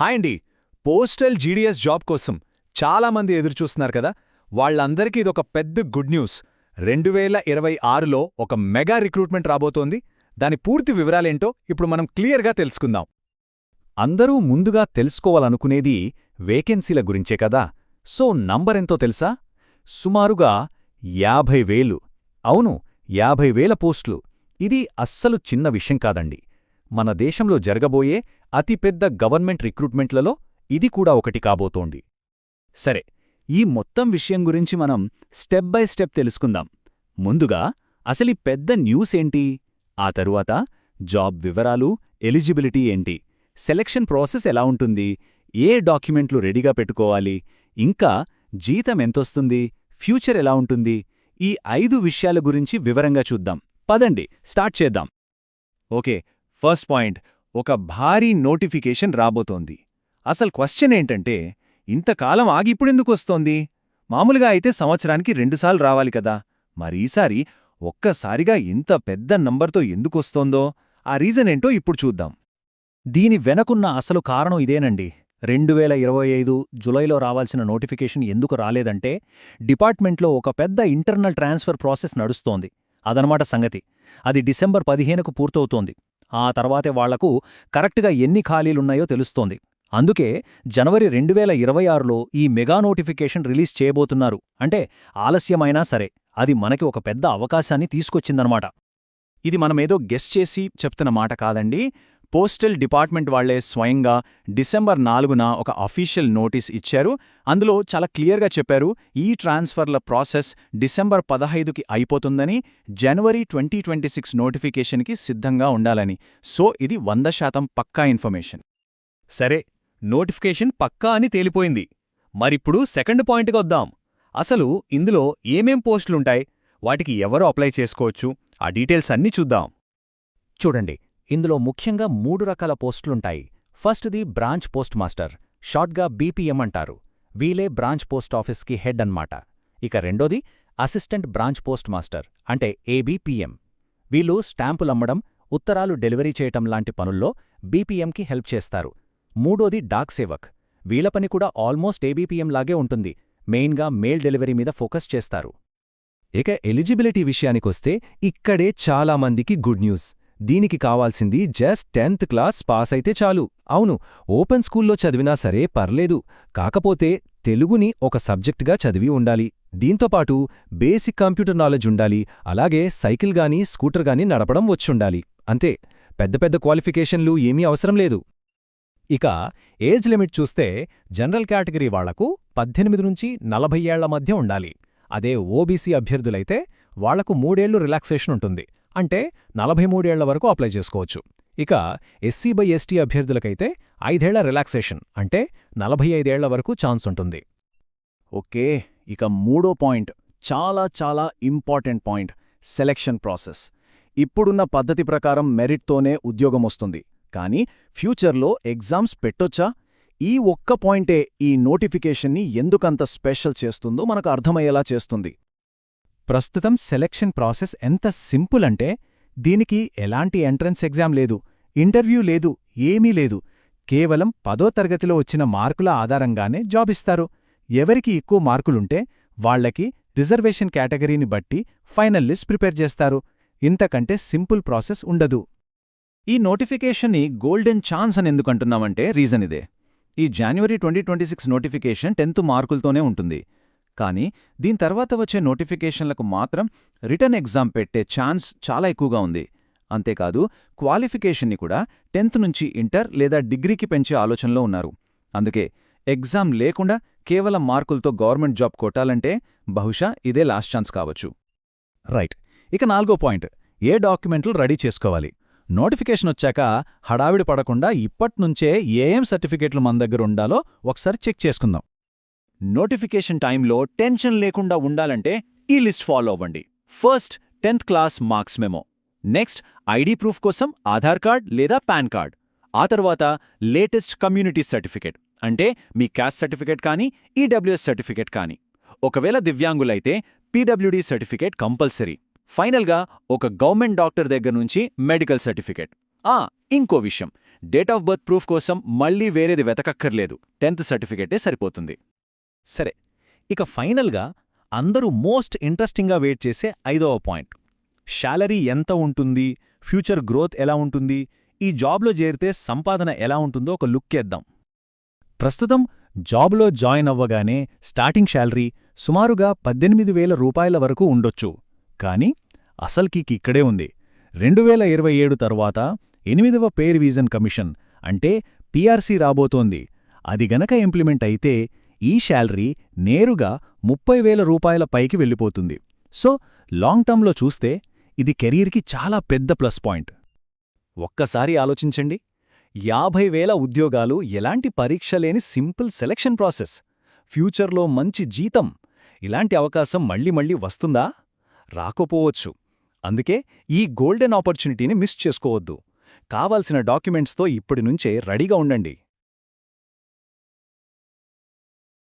Hi అండి. Postal GDS job కోసం చాలామంది ఎదురుచూస్తున్నారు కదా? వాళ్ళందరికీ ఇదొక పెద్ద గుడ్ న్యూస్. రెండు వేల ఇరవై ఆరులో ఒక మెగా రిక్రూట్మెంట్ రాబోతోంది. దాని పూర్తి వివరాలేంటో ఇప్పుడు మనం క్లియర్గా తెలుసుకుందాం. అందరూ ముందుగా తెలుసుకోవాలనుకునేది వేకెన్సీల గురించే కదా? సో నంబరెంతో తెలుసా? సుమారుగా యాభై వేలు. అవును యాభై వేల పోస్టులు. ఇది అస్సలు చిన్న విషయం కాదండి. మన దేశంలో జరగబోయే అతిపెద్ద గవర్నమెంట్ రిక్రూట్మెంట్లలో ఇది కూడా ఒకటి కాబోతోంది. సరే ఈ మొత్తం విషయం గురించి మనం స్టెప్ బై స్టెప్ తెలుసుకుందాం. ముందుగా అసలి పెద్ద న్యూస్ ఏంటి? ఆ తరువాత జాబ్ వివరాలు ఎలిజిబిలిటీ ఏంటి? సెలక్షన్ ప్రాసెస్ ఎలా ఉంటుంది? ఏ డాక్యుమెంట్లు రెడీగా పెట్టుకోవాలి? ఇంకా జీతం ఎంతొస్తుంది? ఫ్యూచర్ ఎలా ఉంటుంది? ఈ ఐదు విషయాల గురించి వివరంగా చూద్దాం. పదండి స్టార్ట్ చేద్దాం. ఓకే ఫస్ట్ పాయింట్ ఒక భారీ నోటిఫికేషన్ రాబోతోంది. అసలు క్వశ్చన్ ఏంటంటే ఇంతకాలం ఆగి ఇప్పుడెందుకు వస్తోంది? మామూలుగా అయితే సంవత్సరానికి రెండుసార్లు రావాలి కదా. మరి ఈసారి ఒక్కసారిగా ఇంత పెద్ద నంబర్తో ఎందుకొస్తోందో ఆ రీజన్ ఏంటో ఇప్పుడు చూద్దాం. దీని వెనకున్న అసలు కారణం ఇదేనండి. రెండు వేల ఇరవై ఐదు జులైలో రావాల్సిన నోటిఫికేషన్ ఎందుకు రాలేదంటే డిపార్ట్మెంట్లో ఒక పెద్ద ఇంటర్నల్ ట్రాన్స్ఫర్ ప్రాసెస్ నడుస్తోంది. అదనమాట సంగతి. అది డిసెంబర్ పదిహేనుకు పూర్తవుతోంది. ఆ తర్వాతే వాళ్ళకు కరెక్ట్గా ఎన్ని ఖాళీలున్నాయో తెలుస్తోంది. అందుకే జనవరి రెండు వేల ఇరవై ఆరులో ఈ మెగా నోటిఫికేషన్ రిలీజ్ చేయబోతున్నారు. అంటే ఆలస్యమైనా సరే అది మనకి ఒక పెద్ద అవకాశాన్ని తీసుకొచ్చిందనమాట. ఇది మనమేదో గెస్ చేసి చెప్తున్న మాట కాదండి. పోస్టల్ డిపార్ట్మెంట్ వాళ్ళే స్వయంగా డిసెంబర్ నాలుగున ఒక అఫీషియల్ నోటీస్ ఇచ్చారు. అందులో చాలా క్లియర్గా చెప్పారు ఈ ట్రాన్స్ఫర్ల ప్రాసెస్ డిసెంబర్ పదహైదుకి అయిపోతుందని జనవరి ట్వంటీ ట్వంటీ సిక్స్ నోటిఫికేషన్కి సిద్ధంగా ఉండాలని. సో ఇది వంద శాతం పక్కా ఇన్ఫర్మేషన్. సరే నోటిఫికేషన్ పక్కా అని తేలిపోయింది. మరిప్పుడు సెకండ్ పాయింట్కి వద్దాం. అసలు ఇందులో ఏమేం పోస్టులుంటాయి? వాటికి ఎవరు అప్లై చేసుకోవచ్చు? ఆ డీటెయిల్స్ అన్నీ చూద్దాం. చూడండి ఇందులో ముఖ్యంగా మూడు రకాల పోస్టులుంటాయి. ఫస్ట్ది బ్రాంచ్ పోస్ట్ మాస్టర్ షార్ట్గా బీపీఎం అంటారు. వీలే బ్రాంచ్ పోస్ట్ ఆఫీస్కి హెడ్ అన్మాట ఇక రెండోది అసిస్టెంట్ బ్రాంచ్ పోస్ట్ మాస్టర్ అంటే ఏబీపీఎం. వీళ్ళు స్టాంపులమ్మడం ఉత్తరాలు డెలివరీ చేయటం లాంటి పనుల్లో బీపీఎంకి హెల్ప్ చేస్తారు. మూడోది డాక్ సేవక్ వీళ్ళ పని కూడా ఆల్మోస్ట్ ఏబీపీఎం లాగే ఉంటుంది. మెయిన్గా మెయిల్ డెలివరీ మీద ఫోకస్ చేస్తారు. ఇక ఎలిజిబిలిటీ విషయానికొస్తే ఇక్కడే చాలామందికి గుడ్ న్యూస్. దీనికి కావాల్సింది జస్ట్ టెన్త్ క్లాస్ పాస్ అయితే చాలు. అవును ఓపెన్ స్కూల్లో చదివినా సరే పర్లేదు కాకపోతే తెలుగుని ఒక సబ్జెక్టుగా చదివి ఉండాలి. దీంతోపాటు బేసిక్ కంప్యూటర్ నాలెడ్జ్ ఉండాలి అలాగే సైకిల్ గానీ స్కూటర్ గానీ నడపడం వచ్చుండాలి. అంతే పెద్ద పెద్ద క్వాలిఫికేషన్లు ఏమీ అవసరం లేదు. ఇక ఏజ్ లిమిట్ చూస్తే జనరల్ కేటగిరీ వాళ్ళకు పద్దెనిమిది నుంచి నలభై ఏళ్ళ మధ్య ఉండాలి. అదే ఓబీసీ అభ్యర్థులైతే వాళ్ళకు మూడేళ్ళు రిలాక్సేషన్ ఉంటుంది. అంటే నలభై మూడేళ్ళ వరకు అప్లై చేసుకోవచ్చు. ఇక ఎస్సీ బై ఎస్టీ అభ్యర్థులకైతే ఐదేళ్ళ రిలాక్సేషన్ అంటే నలభై ఐదేళ్ళ వరకు ఛాన్స్ ఉంటుంది. ఓకే ఇక మూడో పాయింట్ చాలా చాలా ఇంపార్టెంట్ పాయింట్ సెలెక్షన్ ప్రాసెస్. ఇప్పుడున్న పద్ధతి ప్రకారం మెరిట్తోనే ఉద్యోగం వస్తుంది. కానీ ఫ్యూచర్లో ఎగ్జామ్స్ పెట్టొచ్చా? ఈ ఒక్క పాయింటే ఈ నోటిఫికేషన్ని ఎందుకంత స్పెషల్ చేస్తుందో మనకు అర్థమయ్యేలా చేస్తుంది. ప్రస్తుతం సెలెక్షన్ ప్రాసెస్ ఎంత సింపుల్ అంటే దీనికి ఎలాంటి ఎంట్రన్స్ ఎగ్జామ్ లేదు ఇంటర్వ్యూ లేదు ఏమీ లేదు. కేవలం పదో తరగతిలో వచ్చిన మార్కుల ఆధారంగానే జాబ్ ఇస్తారు. ఎవరికి ఎక్కువ మార్కులుంటే వాళ్ళకి రిజర్వేషన్ కేటగిరీని బట్టి ఫైనల్ లిస్ట్ ప్రిపేర్ చేస్తారు. ఇంతకంటే సింపుల్ ప్రాసెస్ ఉండదు. ఈ నోటిఫికేషన్ని గోల్డెన్ ఛాన్స్ అని ఎందుకంటున్నామంటే రీజన్ ఇదే. ఈ January twenty twenty six notification tenth మార్కులతోనే ఉంటుంది. కానీ దీని తర్వాత వచ్చే నోటిఫికేషన్లకు మాత్రం రిటర్న్ ఎగ్జామ్ పెట్టే ఛాన్స్ చాలా ఎక్కువగా ఉంది. అంతేకాదు క్వాలిఫికేషన్ని కూడా టెన్త్ నుంచి ఇంటర్ లేదా డిగ్రీకి పెంచే ఆలోచనలో ఉన్నారు. అందుకే ఎగ్జామ్ లేకుండా కేవలం మార్కులతో గవర్నమెంట్ జాబ్ కొట్టాలంటే బహుశా ఇదే లాస్ట్ ఛాన్స్ కావచ్చు. రైట్. ఇక నాలుగో పాయింట్. ఏ డాక్యుమెంట్లు రెడీ చేసుకోవాలి? నోటిఫికేషన్ వచ్చాక హడావిడి పడకుండా ఇప్పట్నుంచే ఏఎం సర్టిఫికేట్లు మన దగ్గర ఉండాలో ఒకసారి చెక్ చేసుకుందాం. నోటిఫికేషన్ టైంలో టెన్షన్ లేకుండా ఉండాలంటే ఈ లిస్ట్ ఫాలో అవ్వండి. First tenth class marks memo. Next ID proof కోసం ఆధార్ కార్డ్ లేదా పాన్ కార్డ్. ఆ తర్వాత లేటెస్ట్ కమ్యూనిటీ సర్టిఫికేట్. అంటే మీ క్యాస్ట్ సర్టిఫికేట్ కానీ ఈడబ్ల్యూఎస్ సర్టిఫికేట్ కానీ. ఒకవేళ దివ్యాంగులైతే పీడబ్ల్యూడీ సర్టిఫికేట్ కంపల్సరీ. ఫైనల్గా ఒక గవర్నమెంట్ డాక్టర్ దగ్గర నుంచి మెడికల్ సర్టిఫికేట్. ఆ ఇంకో విషయం. డేట్ ఆఫ్ బర్త్ ప్రూఫ్ కోసం మళ్ళీ వేరేది వెతకక్కర్లేదు. టెన్త్ సర్టిఫికేటే సరిపోతుంది. సరే ఇక ఫైనల్గా అందరూ మోస్ట్ ఇంట్రెస్టింగ్గా వెయిట్ చేసే ఐదవ పాయింట్. శాలరీ ఎంత ఉంటుంది? ఫ్యూచర్ గ్రోత్ ఎలా ఉంటుంది? ఈ జాబ్లో చేరితే సంపాదన ఎలా ఉంటుందో ఒక లుక్కేద్దాం ప్రస్తుతం జాబ్లో జాయిన్ అవ్వగానే స్టార్టింగ్ శాలరీ సుమారుగా పద్దెనిమిది వేల రూపాయల వరకు ఉండొచ్చు. కానీ అసల్కి ఇక్కడే ఉంది. రెండు వేల ఇరవై ఏడు తర్వాత ఎనిమిదవ పే రివిజన్ కమిషన్ అంటే పీఆర్సీ రాబోతోంది. అది గనక ఇంప్లిమెంట్ అయితే ఈ శాలరీ నేరుగా ముప్పై వేల రూపాయల పైకి వెళ్ళిపోతుంది. సో లాంగ్ టర్మ్లో చూస్తే ఇది కెరీర్కి చాలా పెద్ద ప్లస్ పాయింట్. ఒక్కసారి ఆలోచించండి. యాభై వేల ఉద్యోగాలు ఎలాంటి పరీక్ష లేని సింపుల్ సెలక్షన్ ప్రాసెస్. ఫ్యూచర్లో మంచి జీతం. ఇలాంటి అవకాశం మళ్ళీ మళ్ళీ వస్తుందా? రాకపోవచ్చు. అందుకే ఈ గోల్డెన్ ఆపర్చునిటీని మిస్ చేసుకోవద్దు. కావాల్సిన డాక్యుమెంట్స్తో ఇప్పటి నుంచే రెడీగా ఉండండి.